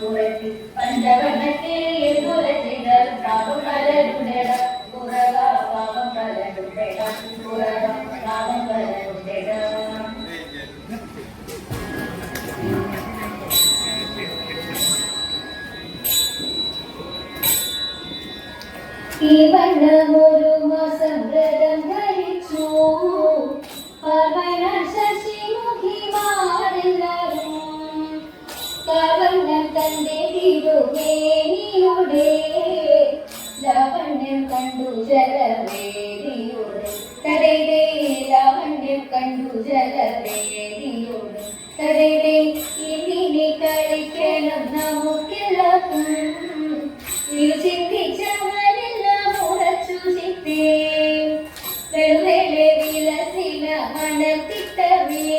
പുറത്തി പഞ്ചവർണ കിളിയെ പുറത്തിടൽ പാപം പലരുടട കുറവ പാപം പലരുടട കുറവ പാപം പലരുടട ഈ വണ്ണമൊരു മാസം വ്രതം തന്റെ തിരുവേണിയുടെ ലാവണ്യം കണ്ടു ജലവേദിയോട് തടയിടേ ലാവണ്യം കണ്ടു ജലവേദിയോട് തടയിടേ ഇനി കളിക്കണം നമുക്കെല്ലാവർക്കും. ഇത് ചിന്തിച്ചവരെല്ലാം ഉറച്ചു ചിത്തേ. വെളുവെളെ വിലസിന മണത്തിട്ടവേ.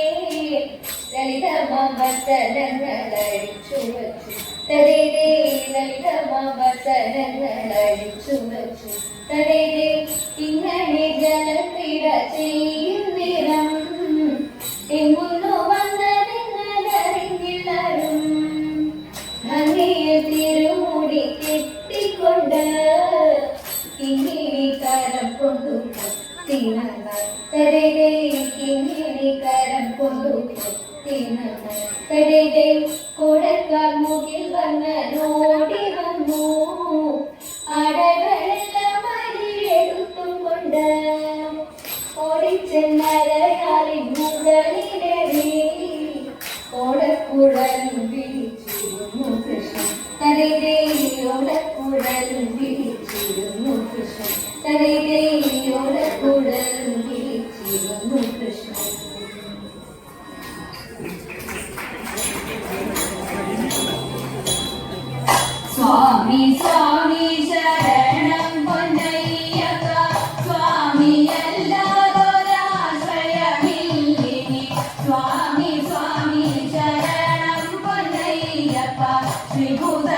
ലളിതമവസരങ്ങളടിച്ചു വച്ചു തടേതേ ലളിതമവസരങ്ങളടിച്ചു വച്ചു തടേതേ ഇങ്ങനെ ജലക്രീഡ ചെയ്യുന്നിടം എങ്ങുന്നു വന്നതെന്നതറിഞ്ഞില്ലാരും ഭംഗിയിൽ തിരുമുടി കെട്ടിക്കൊണ്ട് കിങ്ങിണി കരം കൊണ്ടു തിണങ്ങേ കിങ്ങിണി കരം കൊണ്ടു തിണങ്ങേ കൊടുക്കാൻ മുകിൽ വന്നോടി വന്നു അടകളെല്ലാം അരിയെടുത്തും കൊണ്ട് ഓടിച്ചെന്നരയാലിൻ മുകളിലേറി ഓടക്കുഴലും പിടിച്ചിരുന്നു കൃഷ്ണൻ. തലയിലേ ഓടക്കുഴലും പിടിച്ചിരുന്നു കൃഷ്ണൻ. തലയിലേ ഓടക്കുഴലും പിടിച്ചിരുന്നു കൃഷ്ണൻ. 你孤单